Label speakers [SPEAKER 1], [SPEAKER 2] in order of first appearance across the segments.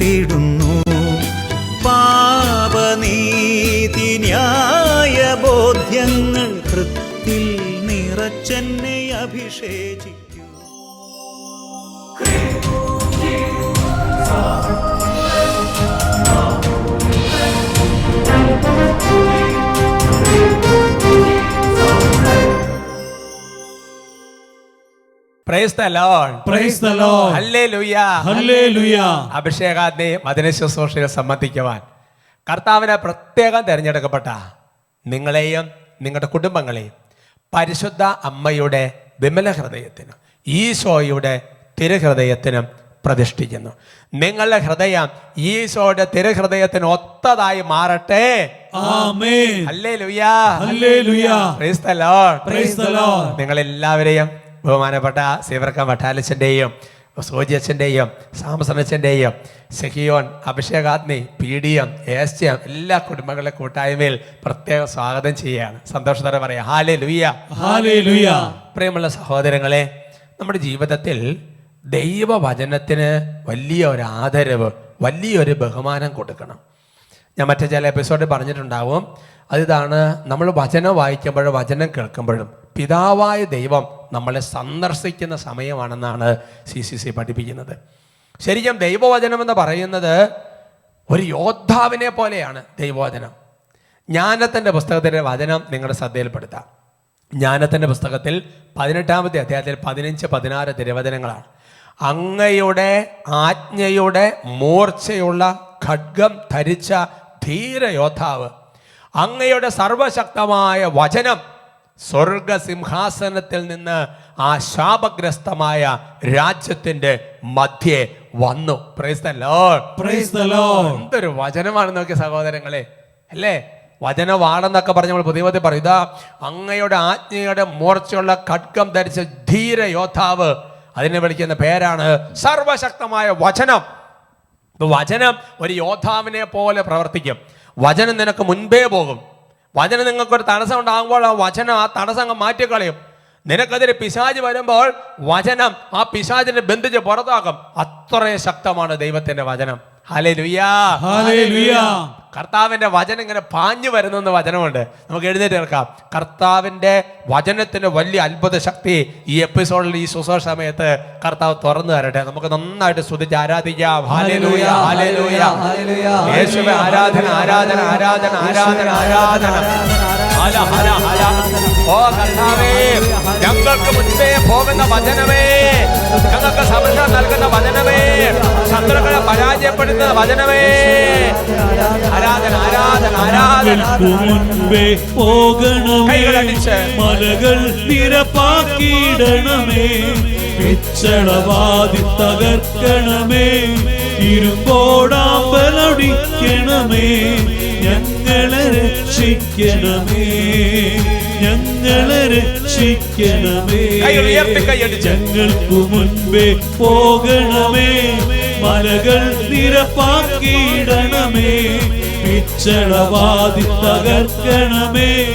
[SPEAKER 1] തകർത്തിടുന്നു
[SPEAKER 2] praise the Lord
[SPEAKER 3] praise Lord
[SPEAKER 2] hallelujah
[SPEAKER 3] ഹല്ലേലൂയ
[SPEAKER 2] അഭിഷേകാഗ്നി സംബന്ധിക്കുവാൻ. കർത്താവിനെ പ്രത്യേകം തിരഞ്ഞെടുക്കപ്പെട്ട നിങ്ങളെയും നിങ്ങളുടെ കുടുംബങ്ങളെയും പരിശുദ്ധ അമ്മയുടെ വിമല ഹൃദയത്തിനും ഈശോയുടെ തിരുഹൃദയത്തിനും പ്രതിഷ്ഠിക്കുന്നു. നിങ്ങളുടെ ഹൃദയം ഈശോയുടെ തിരുഹൃദയത്തിന് ഒത്തതായി മാറട്ടെ.
[SPEAKER 3] നിങ്ങൾ
[SPEAKER 2] ഹല്ലേലൂയാ ബഹുമാനപ്പെട്ട സീവർക്ക വട്ടാലച്ചന്റെയും സോജിയച്ചന്റെയും സാംസണച്ചന്റെയും സെഹിയോൻ അഭിഷേകാഗ്നി P D M S M എല്ലാ കുടുംബങ്ങളുടെ കൂട്ടായ്മയിൽ പ്രത്യേക സ്വാഗതം ചെയ്യുകയാണ്. സന്തോഷത്തോടെ പറയാം. ഹാലേ ലുയ്യ
[SPEAKER 3] Hallelujah.
[SPEAKER 2] പ്രിയമുള്ള സഹോദരങ്ങളെ നമ്മുടെ ജീവിതത്തിൽ ദൈവവചനത്തിന് വലിയ ഒരു ആദരവ് വലിയൊരു ബഹുമാനം കൊടുക്കണം. ഞാൻ മറ്റേ ചില എപ്പിസോഡിൽ പറഞ്ഞിട്ടുണ്ടാവും. അതിതാണ് നമ്മൾ വചനം വായിക്കുമ്പോഴും വചനം കേൾക്കുമ്പോഴും പിതാവായ ദൈവം നമ്മളെ സന്ദർശിക്കുന്ന സമയമാണെന്നാണ് സി സി സി പഠിപ്പിക്കുന്നത്. ശരിക്കും ദൈവവചനം എന്ന് പറയുന്നത് ഒരു യോദ്ധാവിനെ പോലെയാണ് ദൈവവചനം. ജ്ഞാനത്തിന്റെ പുസ്തകത്തിന്റെ വചനം നിങ്ങളുടെ ശ്രദ്ധയിൽപ്പെടുത്താം. ജ്ഞാനത്തിന്റെ പുസ്തകത്തിൽ പതിനെട്ടാമത്തെ അധ്യായത്തിൽ പതിനഞ്ച് പതിനാറ് തിരുവചനങ്ങളാണ്. അങ്ങയുടെ ആജ്ഞയുടെ മൂർച്ചയുള്ള ഖഡ്ഗം ധരിച്ച ധീരയോദ്ധാവ് അങ്ങയുടെ സർവശക്തമായ വചനം സ്വർഗസിംഹാസനത്തിൽ നിന്ന് ആ ശാപഗ്രസ്തമായ രാജ്യത്തിന്റെ മധ്യേ വന്നു. Praise the
[SPEAKER 3] ലോർഡ് ലോർഡ്
[SPEAKER 2] എന്തൊരു വചനമാണ് നോക്കിയ സഹോദരങ്ങളെ. അല്ലേ? വചനവാണെന്നൊക്കെ പറഞ്ഞ് നമ്മൾ പുതിയ പറയും. ഇതാ അങ്ങയുടെ ആജ്ഞയുടെ മൂർച്ചയുള്ള ഖഡ്ഗം ധരിച്ച ധീര യോദ്ധാവ്. അതിനെ വിളിക്കുന്ന പേരാണ് സർവശക്തമായ വചനം. വചനം ഒരു യോദ്ധാവിനെ പോലെ പ്രവർത്തിക്കും. വചനം നിനക്ക് മുൻപേ പോകും. വചനം നിങ്ങൾക്കൊരു തടസ്സം ഉണ്ടാകുമ്പോൾ ആ വചനം ആ തടസ്സം മാറ്റിക്കളയും. നിനക്കെതിരെ പിശാജ് വരുമ്പോൾ വചനം ആ പിശാജിനെ ബന്ധിച്ച് പുറത്താക്കും. അത്രയും ശക്തമാണ് ദൈവത്തിന്റെ വചനം. കർത്താവിന്റെ വചനം ഇങ്ങനെ പാഞ്ഞു വരുന്നെന്ന് വചനമുണ്ട്. നമുക്ക് എഴുന്നേറ്റ് കേൾക്കാം. കർത്താവിന്റെ വചനത്തിന് വലിയ അത്ഭുത ശക്തി ഈ എപ്പിസോഡിൽ ഈ ശുശ്രൂഷ സമയത്ത് കർത്താവ് തുറന്നു തരട്ടെ. നമുക്ക് നന്നായിട്ട് സ്തുതിച്ച് ആരാധിക്കാം. യേശുവേ ആരാധന ആരാധന ആരാധന ആരാധന ആരാധന. ഓ കർത്താവേ ഞങ്ങൾക്ക് മുൻപേ പോകുന്ന വചനമേ ഞങ്ങൾക്ക് സംരക്ഷണം നൽകുന്ന വചനമേ. ശത്രുക്കളെ പരാജയപ്പെടുത്തുന്ന വചനമേ. ആരാധന ആരാധന ആരാധന.
[SPEAKER 3] മുൻപേ പോകണമേ. മലകൾ നിരപ്പാക്കിയിടണമേ. പിച്ചളവാതി തകർക്കണമേ. ഇരുമ്പോടാമ്പലൊടിക്കണമേ ഞങ്ങളെ രക്ഷിക്കണമേ. ഞങ്ങളെ രക്ഷിക്കണമേ. ഞങ്ങൾക്കു മുൻപേ പോകണമേ. മലകൾ നിരപ്പാക്കിയിടണമേ. പിച്ചളവാതി തകർക്കണമേ.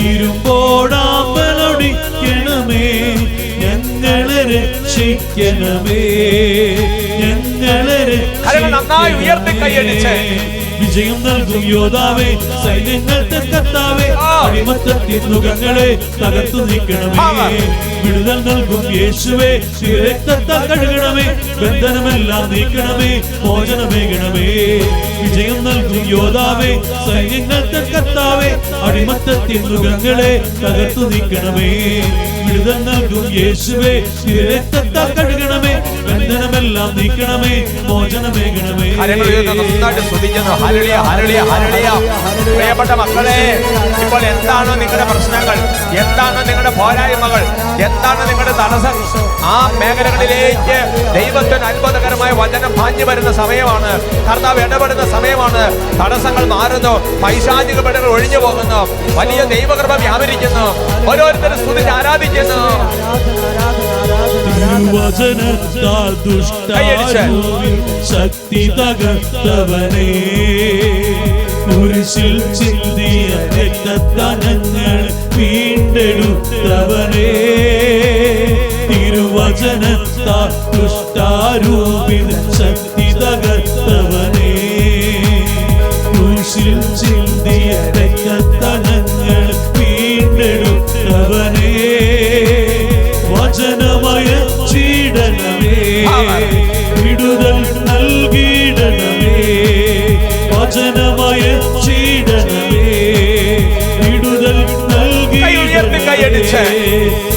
[SPEAKER 3] ഇരുമ്പോടാമ്പലൊടിക്കണമേ ഞങ്ങളെ രക്ഷിക്കണമേ. ഞങ്ങളെ
[SPEAKER 2] നന്നായി ഉയർത്തി കൈയടിച്ച്.
[SPEAKER 3] വിജയം നൽകും യോദ്ധാവേ സൈന്യങ്ങളുടെ കർത്താവേ അടിമത്തത്തിൻ മുഖങ്ങളെ തകർത്തു നീക്കണമേ. വിടുതൽ നൽകും യേശുവേ രക്തത്താൽ കഴുകണമേ. ബന്ധനമെല്ലാം നീക്കണമേ മോചനമേകണമേ. വിജയം നൽകും യോദ്ധാവേ സൈന്യങ്ങളുടെ കർത്താവേ അടിമത്തത്തിൻ മുഖങ്ങളെ തകർത്തു നീക്കണമേ. യേശുവേ നീക്കണമേ
[SPEAKER 2] പ്രിയപ്പെട്ട മക്കളെ ഇപ്പോൾ എന്താണോ നിങ്ങളുടെ പ്രശ്നങ്ങൾ? എന്താണ് നിങ്ങളുടെ പോരായ്മകൾ? എന്താണ് നിങ്ങളുടെ തടസ്സം? ആ മേഖലകളിലേക്ക് ദൈവത്തിന് അത്ഭുതകരമായ വചനം പാഞ്ഞു വരുന്ന സമയമാണ്. കർത്താവ് ഇടപെടുന്ന സമയമാണ്. തടസ്സങ്ങൾ മാറുന്നു. പൈശാചിക പെടുകൾ ഒഴിഞ്ഞു പോകുന്നു. വലിയ ദൈവകൃപ വ്യാപരിക്കുന്നു. ഓരോരുത്തരും സ്തുതിച്ച് ആരാധിക്കുന്നു.
[SPEAKER 3] തിരുവചനത്താൽ ശക്തി തകർത്തവനെ. കുരിശിൽ ചിന്തിയ രക്തത്തനങ്ങൾ വീണ്ടെടുത്തവനെ തിരുവചനത്താൽ ദുഷ്ടാരൂപിൽ ശക്തി തകർത്തവനേ. ചിന്തിയ വീണ്ടെടുത്തവനെ. വചനമയ ചീടനമേ വിടുതൽ നൽകിയിടണമേ വചനമയ
[SPEAKER 2] കൈയടിച്ച്.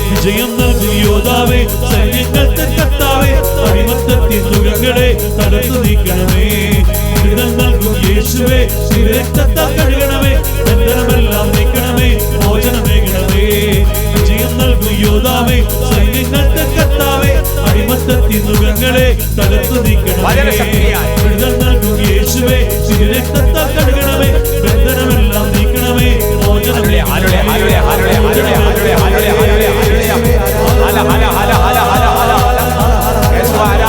[SPEAKER 3] വിജയം നൽകും സൈന്യങ്ങളുടെ കർത്താവേ അടിമത്തത്തിൻ തുകങ്ങളെ തകർത്തു നീക്കണമേ നൽകും യേശുവേ രക്തത്താൽ കഴുകണമേ ബന്ധനമെല്ലാം നീക്കണമേ മോചനമേകണമേ വിജയം നൽകും യോധാവേ സൈന്യങ്ങളുടെ കർത്താവേ അടിമത്തത്തിൻ തുകങ്ങളെ തകർത്തു നീക്കണമേ. വിടുതൽ നൽകും യേശുവേ രക്തത്താൽ കഴുകണമേ ബന്ധനമെല്ലാം നീക്കണമേ
[SPEAKER 2] മോചനമേ ഹല്ലേലൂയ, ഹല്ലേലൂയ,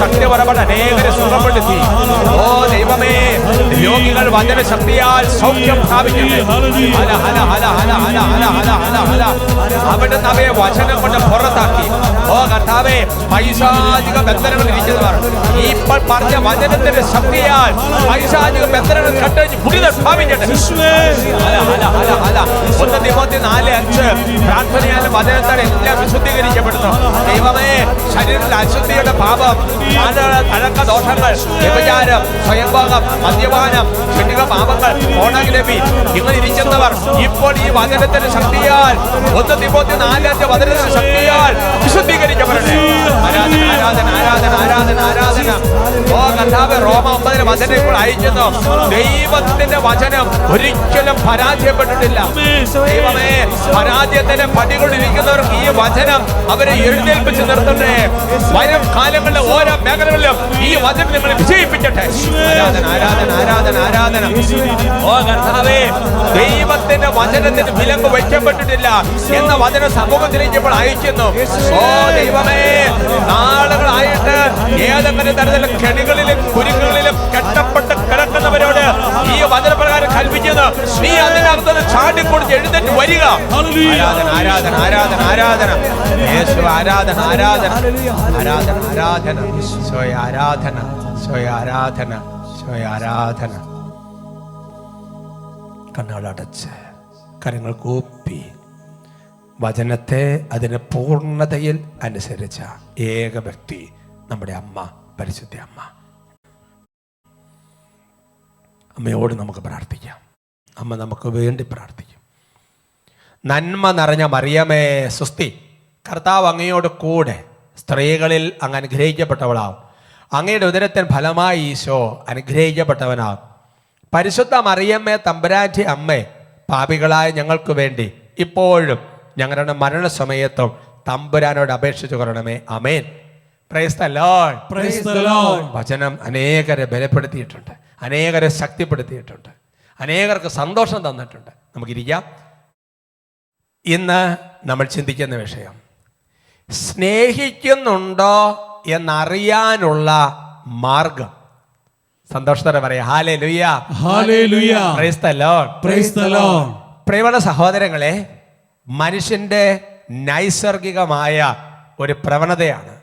[SPEAKER 2] പുറപ്പെട്ട് അനേകരെ സുഖപ്പെടുത്തി. ഓ ദൈവമേ രോഗികൾ വചന ശക്തിയാൽ സൗഖ്യം പ്രാപിക്കട്ടെ. ഹല ഹല ഹല ഹല ഹല ഹല ഹല ഹല ഹല. അവിടുന്ന് അവയെ വചനം കൊണ്ട് പുറത്താക്കി. ഓ കർത്താവേ പൈശാചിക ബന്ധനങ്ങൾ ഇരിക്കുന്നവർ ഇപ്പോൾ പറഞ്ഞ വചനത്തിന്റെ ശക്തിയാൽ പൈശാചിക ബന്ധനങ്ങൾ കട്ടഴിഞ്ഞ് പുതിയ സ്ഥാപിക്കട്ടെ ഒന്ന് ദിവസത്തി നാല് അഞ്ച്. പ്രാർത്ഥനയാലും വചനത്താൽ എല്ലാം വിശുദ്ധീകരിക്കപ്പെടുന്നു. ദൈവമേ ശരീരത്തിൽ അശുദ്ധിയുടെ പാപം തഴക്ക ദോഷങ്ങൾ വ്യഭിചാരം സ്വയംഭാഗം മദ്യപാനം ക്ഷണിക പാപങ്ങൾ ഓണഗ്രബി ഇങ്ങനെ ഇരിക്കുന്നവർ ഇപ്പോൾ ഈ വചനത്തിന് ശക്തിയാൽ ഒന്ന് തിപ്പോത്തി നാല് വചനത്തിന് ശക്തിയാൽ കർത്താവ് റോമ ഒമ്പതിന് വചനം ഇപ്പോൾ അയക്കുന്നു. ദൈവത്തിന്റെ വചനം ഒരിക്കലും പരാജയപ്പെട്ടിട്ടില്ല. ദൈവമേ പരാജയത്തിന്റെ പടികൊണ്ടിരിക്കുന്നവർക്ക് ഈ വചനം അവരെ എഴുന്നേൽപ്പിച്ച് നിർത്തട്ടെ. വരും കാലങ്ങളിലെ ഓരോ മേഖലകളിലും ഈ വചനം നിങ്ങളെ വിജയിപ്പിക്കട്ടെ. ആരാധന ആരാധന ആരാധന ആരാധന. ഓ കർത്താവേ ദൈവത്തിന്റെ വചനത്തിന് വിലങ്ങ് വയ്ക്കപ്പെട്ടിട്ടില്ല എന്ന വചന സമൂഹത്തിലേക്ക് ഇപ്പോൾ അയക്കുന്നു. ഓ ദൈവമേ നാളുകളായിട്ട് ഏതെങ്കിലും തരത്തിലുള്ള കെണികളിലും കുരുക്കുകളിലും കെട്ടപ്പെട്ട് കിടക്കുന്നവരോട് ഈ വചനപ്രകാരം കൽപ്പിച്ചത്. നീ അതിനകത്ത് ചാടിക്കൊടുത്ത് എഴുന്നേറ്റ് വരിക. ആരാധന ആരാധന ആരാധന ആരാധന. യേശു ആരാധന ആരാധന. ആരാധന ആരാധന. സ്വയ ആരാധന സ്വയ ആരാധന സ്വയ ആരാധന. കണ്ണുകളടച്ച് കരങ്ങൾ കൂപ്പി വചനത്തെ അതിന് പൂർണതയിൽ അനുസരിച്ച ഏക വ്യക്തി നമ്മുടെ അമ്മ പരിശുദ്ധ അമ്മ. അമ്മയോട് നമുക്ക് പ്രാർത്ഥിക്കാം. അമ്മ നമുക്ക് വേണ്ടി പ്രാർത്ഥിക്കും. നന്മ നിറഞ്ഞ മറിയമേ സുസ്തി കർത്താവ് അങ്ങയോട് കൂടെ സ്ത്രീകളിൽ അങ്ങ് അനുഗ്രഹിക്കപ്പെട്ടവളാവും. അങ്ങയുടെ ഉദരത്തിൻ ഫലമായി ഈശോ അനുഗ്രഹിക്കപ്പെട്ടവനാവും. പരിശുദ്ധ മറിയമ്മേ തമ്പുരാറ്റി അമ്മേ പാപികളായ ഞങ്ങൾക്ക് വേണ്ടി ഇപ്പോഴും ഞങ്ങളുടെ മരണസമയത്തും തമ്പുരാനോട് അപേക്ഷിച്ചു കൊള്ളണമേ. അമേൻ പ്രൈസ് ദ ലോർഡ്. വചനം അനേകരെ ബലപ്പെടുത്തിയിട്ടുണ്ട്. അനേകരെ ശക്തിപ്പെടുത്തിയിട്ടുണ്ട്. അനേകർക്ക് സന്തോഷം തന്നിട്ടുണ്ട്. നമുക്കിരിക്കാം. ഇന്ന് നമ്മൾ ചിന്തിക്കുന്ന വിഷയം. സ്നേഹിക്കുന്നുണ്ടോ എന്നറിയാനുള്ള മാർഗം. സന്തോഷത്തോടെ പറയാം. ഹാലേ ലുയ്യ. Praise the Lord
[SPEAKER 3] Lord.
[SPEAKER 2] പ്രിയമുള്ള സഹോദരങ്ങളെ മനുഷ്യന്റെ നൈസർഗികമായ ഒരു പ്രവണതയാണ്.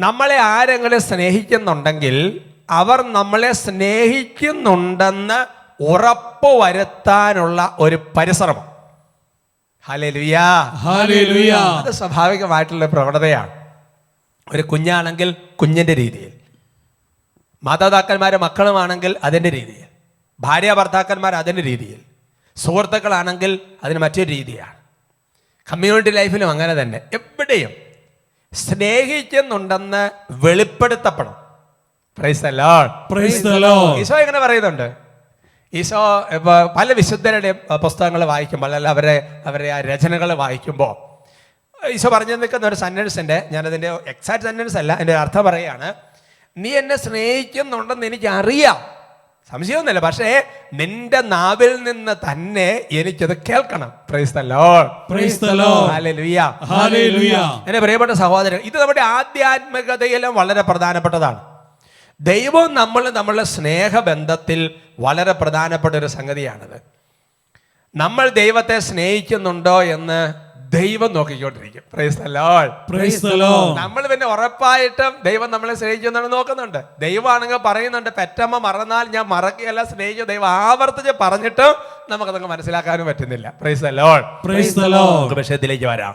[SPEAKER 2] നമ്മളെ ആരെങ്കിലും സ്നേഹിക്കുന്നുണ്ടെങ്കിൽ അവർ നമ്മളെ സ്നേഹിക്കുന്നുണ്ടെന്ന് ഉറപ്പ് വരുത്താനുള്ള ഒരു പരിശ്രമം. അത് സ്വാഭാവികമായിട്ടുള്ള പ്രവണതയാണ്. ഒരു കുഞ്ഞാണെങ്കിൽ കുഞ്ഞിന്റെ രീതിയിൽ. മാതാപിതാക്കന്മാരെ മക്കളുമാണെങ്കിൽ അതിന്റെ രീതിയിൽ. ഭാര്യ ഭർത്താക്കന്മാർ അതിന്റെ രീതിയിൽ. സുഹൃത്തുക്കളാണെങ്കിൽ അതിന് മറ്റൊരു രീതിയാണ്. കമ്മ്യൂണിറ്റി ലൈഫിലും അങ്ങനെ തന്നെ. എവിടെയും സ്നേഹിക്കുന്നുണ്ടെന്ന് വെളിപ്പെടുത്തപ്പെടണം. ഈശോ ഇങ്ങനെ പറയുന്നുണ്ട്. ഈശോ പല വിശുദ്ധരുടെ പുസ്തകങ്ങൾ വായിക്കുമ്പോൾ അല്ലെങ്കിൽ അവരെ അവരെ ആ രചനകൾ വായിക്കുമ്പോൾ ഈശോ പറഞ്ഞു നിൽക്കുന്ന ഒരു ഞാൻ ഞാനതിന്റെ എക്സാക്ട് സെന്റൻസ് അല്ല എന്റെ അർത്ഥം പറയുകയാണ്. നീ എന്നെ സ്നേഹിക്കുന്നുണ്ടെന്ന് എനിക്ക് അറിയാം സംശയമൊന്നുമില്ല പക്ഷേ നിന്റെ നാവിൽ നിന്ന് തന്നെ എനിക്കത് കേൾക്കണം. Praise the Lord
[SPEAKER 3] praise the Lord
[SPEAKER 2] hallelujah
[SPEAKER 3] ഹല്ലേലൂയ
[SPEAKER 2] എന്റെ പ്രിയപ്പെട്ട സഹോദരൻ ഇത് നമ്മുടെ ആധ്യാത്മികതയിലും വളരെ പ്രധാനപ്പെട്ടതാണ്. ദൈവം നമ്മൾ നമ്മളുടെ സ്നേഹബന്ധത്തിൽ വളരെ പ്രധാനപ്പെട്ട ഒരു സംഗതിയാണത്. നമ്മൾ ദൈവത്തെ സ്നേഹിക്കുന്നുണ്ടോ എന്ന് ദൈവം നോക്കിക്കൊണ്ടിരിക്കും. Praise the Lord
[SPEAKER 3] praise the Lord
[SPEAKER 2] നമ്മൾ പിന്നെ ഉറപ്പായിട്ടും ദൈവം നമ്മളെ സ്നേഹിക്കുന്നുണ്ട് നോക്കുന്നുണ്ട്. ദൈവമാണെങ്കിൽ പറയുന്നുണ്ട് പെറ്റമ്മ മറന്നാൽ ഞാൻ മറക്കുകയല്ല സ്നേഹിച്ചു. ദൈവം ആവർത്തിച്ച് പറഞ്ഞിട്ടും നമുക്കതൊക്കെ മനസ്സിലാക്കാനും പറ്റുന്നില്ല. Praise the Lord
[SPEAKER 3] praise the Lord
[SPEAKER 2] നമുക്ക് വിഷയത്തിലേക്ക് വരാം.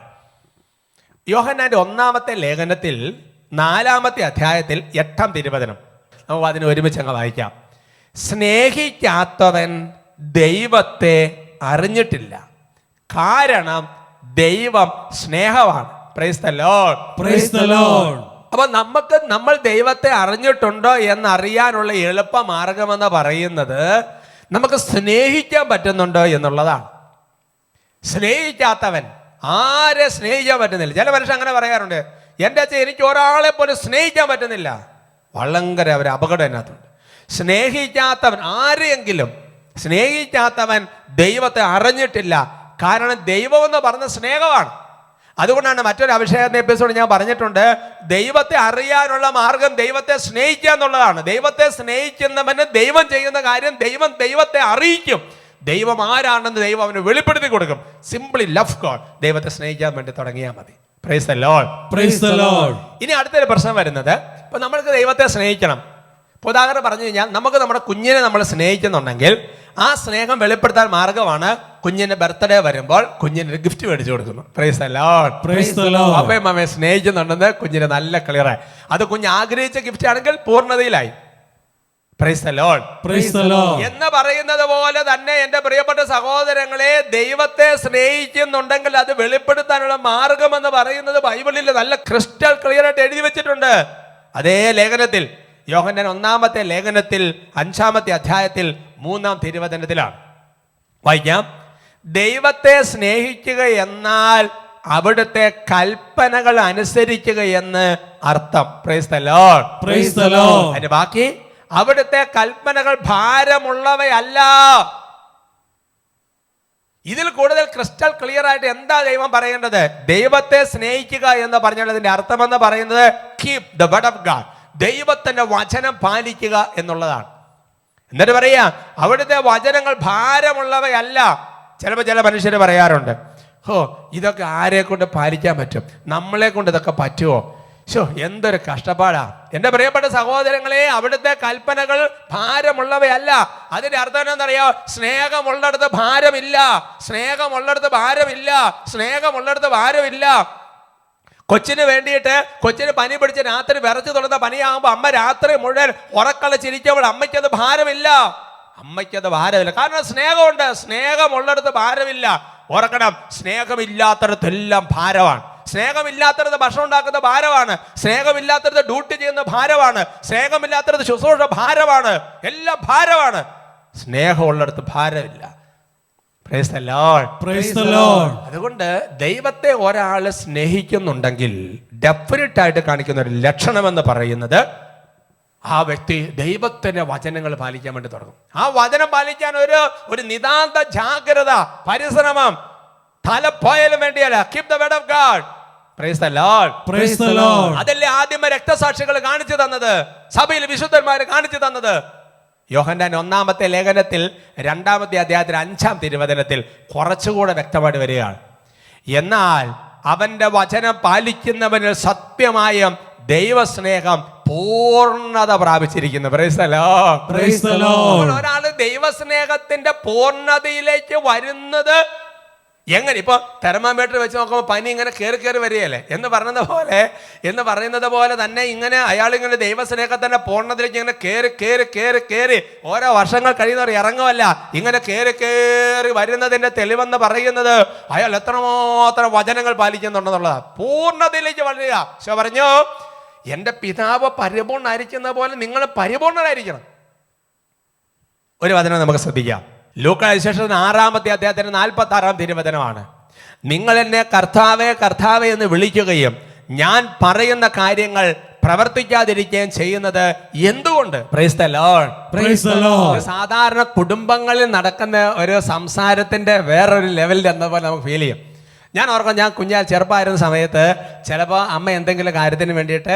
[SPEAKER 2] യോഹന്നാന്റെ ഒന്നാമത്തെ ലേഖനത്തിൽ നാലാമത്തെ അധ്യായത്തിൽ എട്ടാം തിരുവചനം. നമുക്ക് അതിന് ഒരുമിച്ച് അങ്ങ് വായിക്കാം. സ്നേഹിക്കാത്തവൻ ദൈവത്തെ അറിഞ്ഞിട്ടില്ല. കാരണം ദൈവം സ്നേഹമാണ്. അപ്പൊ നമുക്ക് നമ്മൾ ദൈവത്തെ അറിഞ്ഞിട്ടുണ്ടോ എന്ന് അറിയാനുള്ള എളുപ്പ മാർഗമെന്ന് പറയുന്നത് നമുക്ക് സ്നേഹിക്കാൻ പറ്റുന്നുണ്ടോ എന്നുള്ളതാണ്. സ്നേഹിക്കാത്തവൻ ആരെ സ്നേഹിക്കാൻ പറ്റുന്നില്ല. ചില മനുഷ്യർ അങ്ങനെ പറയാറുണ്ട്. എന്റെ അച്ഛൻ എനിക്ക് ഒരാളെ പോലും സ്നേഹിക്കാൻ പറ്റുന്നില്ല. വളരെ അവർ അപകടം അതിനകത്തുണ്ട്. സ്നേഹിക്കാത്തവൻ ആരെയെങ്കിലും സ്നേഹിക്കാത്തവൻ ദൈവത്തെ അറിഞ്ഞിട്ടില്ല കാരണം ദൈവം എന്ന് പറഞ്ഞ സ്നേഹമാണ്. അതുകൊണ്ടാണ് മറ്റൊരു അഭിഷേകത്തിന്റെ എപ്പിസോഡ് ഞാൻ പറഞ്ഞിട്ടുണ്ട് ദൈവത്തെ അറിയാനുള്ള മാർഗം ദൈവത്തെ സ്നേഹിക്കുക എന്നുള്ളതാണ്. ദൈവത്തെ സ്നേഹിക്കുന്നവന് ദൈവം ചെയ്യുന്ന കാര്യം ദൈവം ദൈവത്തെ അറിയിക്കും. ദൈവം ആരാണെന്ന് ദൈവം അവന് വെളിപ്പെടുത്തി കൊടുക്കും. സിംപ്ലി ലവ് ഗോഡ് ദൈവത്തെ സ്നേഹിക്കാൻ വേണ്ടി തുടങ്ങിയാൽ മതി. ഇനി അടുത്തൊരു പ്രശ്നം വരുന്നത്. ഇപ്പൊ നമ്മൾക്ക് ദൈവത്തെ സ്നേഹിക്കണം. ഇപ്പൊ ഉദാഹരണം പറഞ്ഞു കഴിഞ്ഞാൽ നമുക്ക് നമ്മുടെ കുഞ്ഞിനെ നമ്മൾ സ്നേഹിക്കുന്നുണ്ടെങ്കിൽ ആ സ്നേഹം വെളിപ്പെടുത്താൻ മാർഗമാണ് കുഞ്ഞിന്റെ ബർത്ത്ഡേ വരുമ്പോൾ കുഞ്ഞിന് ഒരു ഗിഫ്റ്റ് മേടിച്ചു കൊടുക്കുന്നു. പ്രൈസ് അപ്പയും അമ്മയെ സ്നേഹിക്കുന്നുണ്ടെന്ന് കുഞ്ഞിന് നല്ല ക്ലിയറായി അത് കുഞ്ഞ് ആഗ്രഹിച്ച ഗിഫ്റ്റ് ആണെങ്കിൽ പൂർണതയിലായി praise the Lord
[SPEAKER 3] praise the Lord
[SPEAKER 2] എന്ന് പറയുന്നത് പോലെ തന്നെ എന്റെ പ്രിയപ്പെട്ട സഹോദരങ്ങളെ ദൈവത്തെ സ്നേഹിക്കുന്നുണ്ടെങ്കിൽ അത് വെളിപ്പെടുത്താനുള്ള മാർഗം എന്ന് പറയുന്നത് ബൈബിളിൽ നല്ല ക്രിസ്റ്റൽ ക്ലിയർ ആയിട്ട് എഴുതി വെച്ചിട്ടുണ്ട്. അതേ ലേഖനത്തിൽ യോഹന്നൻ ഒന്നാമത്തെ ലേഖനത്തിൽ അഞ്ചാമത്തെ അധ്യായത്തിൽ മൂന്നാം തിരുവചനത്തിലാണ്. വായിക്കാം. ദൈവത്തെ സ്നേഹിക്കുക എന്നാൽ അവിടുത്തെ കൽപ്പനകൾ അനുസരിക്കുക എന്ന് അർത്ഥം. പ്രൈസ്
[SPEAKER 3] പ്രൈസ്
[SPEAKER 2] അതിന്റെ ബാക്കി അവിടുത്തെ കൽപ്പനകൾ ഭാരമുള്ളവയല്ല. ഇതിൽ കൂടുതൽ ക്രിസ്റ്റൽ ക്ലിയർ ആയിട്ട് എന്താ ദൈവം പറയേണ്ടത്? ദൈവത്തെ സ്നേഹിക്കുക എന്ന് പറഞ്ഞതിന്റെ അർത്ഥം എന്ന് പറയുന്നത് keep the word of God ദൈവത്തിന്റെ വചനം പാലിക്കുക എന്നുള്ളതാണ്. എന്നിട്ട് പറയാ അവിടുത്തെ വചനങ്ങൾ ഭാരമുള്ളവയല്ല. ചിലപ്പോൾ ചില മനുഷ്യർ പറയാറുണ്ട് ഹോ ഇതൊക്കെ ആരെ കൊണ്ട് പാലിക്കാൻ പറ്റും? നമ്മളെ കൊണ്ട് ഇതൊക്കെ പറ്റുമോ ഷോ എന്തൊരു കഷ്ടപ്പാടാ. എന്റെ പ്രിയപ്പെട്ട സഹോദരങ്ങളെ അവിടുത്തെ കൽപ്പനകൾ ഭാരമുള്ളവയല്ല. അതിന്റെ അർത്ഥം എന്താണെന്നറിയോ? സ്നേഹമുള്ളിടത്ത് ഭാരമില്ല. സ്നേഹമുള്ളിടത്ത് ഭാരമില്ല. സ്നേഹമുള്ളിടത്ത് ഭാരമില്ല. കൊച്ചിന് വേണ്ടിയിട്ട് കൊച്ചിന് പനി പിടിച്ച് രാത്രി വിറച്ചു തുടർന്ന പനിയാകുമ്പോൾ അമ്മ രാത്രി മുഴുവൻ ഉറക്കളച്ചിരിക്കുമ്പോൾ അമ്മയ്ക്കത് ഭാരമില്ല. അമ്മയ്ക്കത് ഭാരമില്ല. കാരണം സ്നേഹമുണ്ട്. സ്നേഹമുള്ളിടത്ത് ഭാരമില്ല. ഓർക്കണം സ്നേഹമില്ലാത്തടത്തെല്ലാം ഭാരമാണ് സ്നേഹമില്ലാത്തടത്ത് ഭക്ഷണം ഉണ്ടാക്കുന്ന ഭാരമാണ് സ്നേഹമില്ലാത്തടത്ത് ഡ്യൂട്ടി ചെയ്യുന്ന ഭാരമാണ് സ്നേഹമില്ലാത്തടത്ത് ശുശ്രൂഷ ഭാരമാണ് എല്ലാം ഭാരമാണ് സ്നേഹമുള്ളിടത്ത് ഭാരമില്ല. അതുകൊണ്ട് ദൈവത്തെ ഒരാൾ സ്നേഹിക്കുന്നുണ്ടെങ്കിൽ ഡെഫിനറ്റ് ആയിട്ട് കാണിക്കുന്ന ഒരു ലക്ഷണമെന്ന് പറയുന്നത് ആ വ്യക്തി ദൈവത്തിന്റെ വചനങ്ങൾ പാലിക്കാൻ വേണ്ടി തുടങ്ങും. ആ വചനം പാലിക്കാൻ ഒരു ഒരു നിതാന്ത ജാഗ്രത പരിശ്രമം തലപ്പോയാലും വേണ്ടിയല്ല. Keep the word of God അതല്ലേ ആദ്യം രക്തസാക്ഷികൾ കാണിച്ചു തന്നത്? സഭയിൽ വിശുദ്ധന്മാർ കാണിച്ചു തന്നത്. യോഹന്നാൻ ഒന്നാമത്തെ ലേഖനത്തിൽ രണ്ടാമത്തെ അദ്ദേഹത്തിന് അഞ്ചാം തിരുവചനത്തിൽ കുറച്ചുകൂടെ വ്യക്തമായിട്ട് വരികയാണ്. എന്നാൽ അവന്റെ വചനം പാലിക്കുന്നവന് സത്യമായും ദൈവസ്നേഹം പൂർണത പ്രാപിച്ചിരിക്കുന്നു. ഒരാൾ ദൈവസ്നേഹത്തിന്റെ പൂർണതയിലേക്ക് വരുന്നത് എങ്ങനെ? ഇപ്പൊ തെർമാമീറ്റർ വെച്ച് നോക്കുമ്പോൾ പനി ഇങ്ങനെ കയറി കയറി വരികയല്ലേ? എന്ന് പറയുന്നത് പോലെ എന്ന് പറയുന്നത് പോലെ തന്നെ ഇങ്ങനെ അയാൾ ഇങ്ങനെ ദൈവസ്നേഹത്തിന്റെ പൂർണതയിലേക്ക് ഇങ്ങനെ കയറി കയറി കയറി കയറി ഓരോ വർഷങ്ങൾ കഴിയുന്നവർ ഇറങ്ങുമല്ല ഇങ്ങനെ കയറി കയറി വരുന്നതിന്റെ തെളിവെന്ന് പറയുന്നത് അയാൾ എത്രമാത്രം വചനങ്ങൾ പാലിക്കുന്നുണ്ടെന്നുള്ളതാണ്. പൂർണതയിലേക്ക് വളരുക. പക്ഷെ പറഞ്ഞു എന്റെ പിതാവ് പരിപൂർണായിരിക്കുന്ന പോലെ നിങ്ങൾ പരിപൂർണരായിരിക്കണം. ഒരു വചനം നമുക്ക് ശ്രദ്ധിക്കാം. ലൂക്ക വിശേഷത്തിന് ആറാമത്തെ അദ്ദേഹത്തിന്റെ നാൽപ്പത്തി ആറാം തിരുവചനമാണ്. നിങ്ങൾ എന്നെ കർത്താവേ കർത്താവേ എന്ന് വിളിക്കുകയും ഞാൻ പറയുന്ന കാര്യങ്ങൾ പ്രവർത്തിക്കാതിരിക്കുകയും ചെയ്യുന്നത് എന്തുകൊണ്ട്. സാധാരണ കുടുംബങ്ങളിൽ നടക്കുന്ന ഒരു സംസാരത്തിന്റെ വേറൊരു ലെവലിൽ എന്ന പോലെ നമുക്ക് ഫീൽ ചെയ്യും. ഞാൻ ഓർക്കാം ഞാൻ കുഞ്ഞാൽ ചെറുപ്പമായിരുന്ന സമയത്ത് ചിലപ്പോൾ അമ്മ എന്തെങ്കിലും കാര്യത്തിന് വേണ്ടിയിട്ട്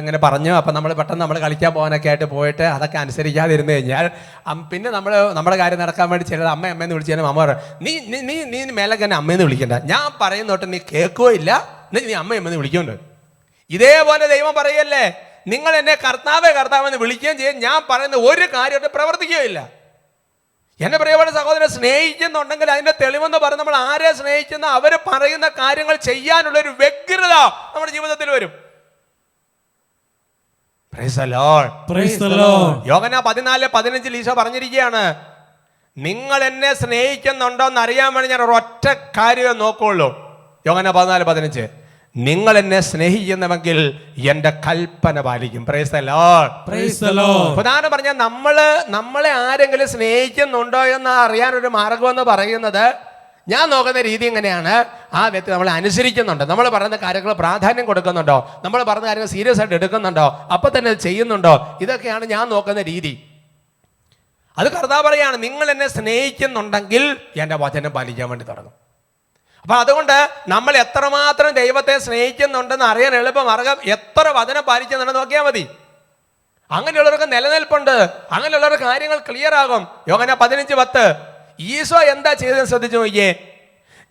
[SPEAKER 2] ഇങ്ങനെ പറഞ്ഞു. അപ്പം നമ്മൾ പെട്ടെന്ന് നമ്മൾ കളിക്കാൻ പോകാനൊക്കെ ആയിട്ട് പോയിട്ട് അതൊക്കെ അനുസരിക്കാതിരുന്നു കഴിഞ്ഞാൽ പിന്നെ നമ്മൾ നമ്മുടെ കാര്യം നടക്കാൻ വേണ്ടി ചിലത് അമ്മ അമ്മയെന്ന് വിളിച്ചു കഴിഞ്ഞാൽ അമ്മ പറയും നീ നീ നീ നീ മേലെ തന്നെ അമ്മയെന്ന് വിളിക്കണ്ട. ഞാൻ പറയുന്നോട്ട് നീ കേൾക്കുകയോ ഇല്ല. നീ നീ അമ്മ അമ്മയെന്ന് വിളിക്കുന്നുണ്ട്. ഇതേപോലെ ദൈവം പറയല്ലേ നിങ്ങൾ എന്നെ കർത്താവേ കർത്താവെന്ന് വിളിക്കുകയും ചെയ്യും. ഞാൻ പറയുന്ന ഒരു കാര്യമായിട്ട് പ്രവർത്തിക്കുകയില്ല എന്നെ പ്രിയപ്പെട്ട സഹോദരൻ സ്നേഹിക്കുന്നുണ്ടെങ്കിൽ അതിന്റെ തെളിവെന്ന് പറഞ്ഞ് നമ്മൾ ആരെ സ്നേഹിക്കുന്ന അവർ പറയുന്ന കാര്യങ്ങൾ ചെയ്യാനുള്ള ഒരു വ്യഗ്രത നമ്മുടെ ജീവിതത്തിൽ വരും Praise the Lord.
[SPEAKER 3] Praise the Lord.
[SPEAKER 2] യോഗന പതിനാല് പതിനഞ്ചിൽ ഈശോ പറഞ്ഞിരിക്കുകയാണ് നിങ്ങൾ എന്നെ സ്നേഹിക്കുന്നുണ്ടോ എന്ന് അറിയാൻ വേണ്ടി ഞാൻ ഒരൊറ്റ കാര്യമേ നോക്കുള്ളൂ യോഗന പതിനാല് പതിനഞ്ച് നിങ്ങൾ എന്നെ സ്നേഹിക്കുന്നുവെങ്കിൽ എന്റെ കൽപ്പന പാലിക്കും. പ്രധാനം പറഞ്ഞാൽ നമ്മൾ നമ്മളെ ആരെങ്കിലും സ്നേഹിക്കുന്നുണ്ടോ എന്ന് അറിയാൻ ഒരു മാർഗം എന്ന് പറയുന്നത് ഞാൻ നോക്കുന്ന രീതി എങ്ങനെയാണ് ആ വ്യക്തി നമ്മളെ അനുസരിക്കുന്നുണ്ടോ. നമ്മൾ പറയുന്ന കാര്യങ്ങൾ പ്രാധാന്യം കൊടുക്കുന്നുണ്ടോ? നമ്മൾ പറയുന്ന കാര്യങ്ങൾ സീരിയസ് ആയിട്ട് എടുക്കുന്നുണ്ടോ? അപ്പൊ തന്നെ ചെയ്യുന്നുണ്ടോ? ഇതൊക്കെയാണ് ഞാൻ നോക്കുന്ന രീതി. അത് കർത്താവ് പറയാണ് നിങ്ങൾ എന്നെ സ്നേഹിക്കുന്നുണ്ടെങ്കിൽ എന്റെ വചനം പാലിക്കാൻ വേണ്ടി തുടങ്ങും. അപ്പൊ അതുകൊണ്ട് നമ്മൾ എത്രമാത്രം ദൈവത്തെ സ്നേഹിക്കുന്നുണ്ടെന്ന് അറിയാൻ എളുപ്പ മാർഗം എത്ര വചനം പാലിക്കുന്നുണ്ടെന്ന് നോക്കിയാൽ മതി. അങ്ങനെയുള്ളവർക്ക് നിലനിൽപ്പുണ്ട്. അങ്ങനെയുള്ളവർ കാര്യങ്ങൾ ക്ലിയർ ആകും. യോഗന പതിനഞ്ച് പത്ത്. ഈശോ എന്താ ചെയ്തതെന്ന് ശ്രദ്ധിച്ചു നോക്കിയേ.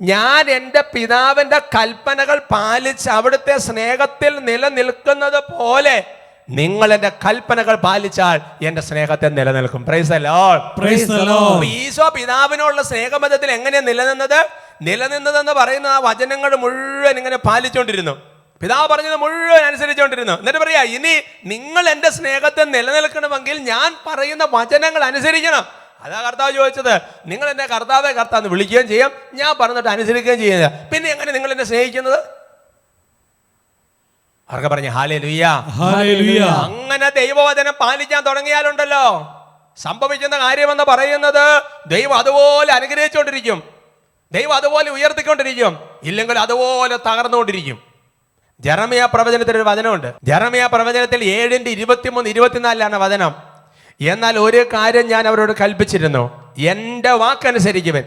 [SPEAKER 2] ഞാൻ എന്റെ പിതാവിന്റെ കൽപ്പനകൾ പാലിച്ച് അവിടുത്തെ സ്നേഹത്തിൽ നിലനിൽക്കുന്നത് പോലെ നിങ്ങൾ എന്റെ കൽപ്പനകൾ പാലിച്ചാൽ എന്റെ സ്നേഹത്തെ നിലനിൽക്കും. പ്രൈസ്. അപ്പൊ ഈശോ പിതാവിനോടുള്ള സ്നേഹബന്ധത്തിൽ എങ്ങനെയാ നിലനിന്നത്? നിലനിന്നതെന്ന് പറയുന്ന ആ വചനങ്ങൾ മുഴുവൻ ഇങ്ങനെ പാലിച്ചുകൊണ്ടിരുന്നു പിതാവ് പറഞ്ഞത് മുഴുവൻ അനുസരിച്ചുകൊണ്ടിരുന്നു എന്നിട്ട് പറയാ ഇനി നിങ്ങൾ എന്റെ സ്നേഹത്തെ നിലനിൽക്കണമെങ്കിൽ ഞാൻ പറയുന്ന വചനങ്ങൾ അനുസരിക്കണം. അതാ കർത്താവ് ചോദിച്ചത് നിങ്ങൾ എന്നെ കർത്താവെ കർത്താന്ന് വിളിക്കുകയും ചെയ്യാം. ഞാൻ പറഞ്ഞിട്ട് അനുസരിക്കുകയും ചെയ്യുന്നത് പിന്നെ എങ്ങനെ നിങ്ങൾ എന്നെ സ്നേഹിക്കുന്നത്? അവർക്ക് പറഞ്ഞു ഹാലേ ലുയ്യ. അങ്ങനെ ദൈവവചനം പാലിക്കാൻ തുടങ്ങിയാലുണ്ടല്ലോ. സംഭവിക്കുന്ന കാര്യമെന്ന് പറയുന്നത് ദൈവം അതുപോലെ അനുഗ്രഹിച്ചുകൊണ്ടിരിക്കും ദൈവം അതുപോലെ ഉയർത്തിക്കൊണ്ടിരിക്കും. ഇല്ലെങ്കിൽ അതുപോലെ തകർന്നുകൊണ്ടിരിക്കും. ജറമിയ പ്രവചനത്തിൽ ഒരു വചനമുണ്ട്. ജറമിയ പ്രവചനത്തിൽ ഏഴിന്റെ ഇരുപത്തിമൂന്ന് ഇരുപത്തിനാലിലാണ് വചനം. എന്നാൽ ഒരു കാര്യം ഞാൻ അവരോട് കൽപ്പിച്ചിരുന്നു. എന്റെ വാക്കനുസരിക്കുവൻ.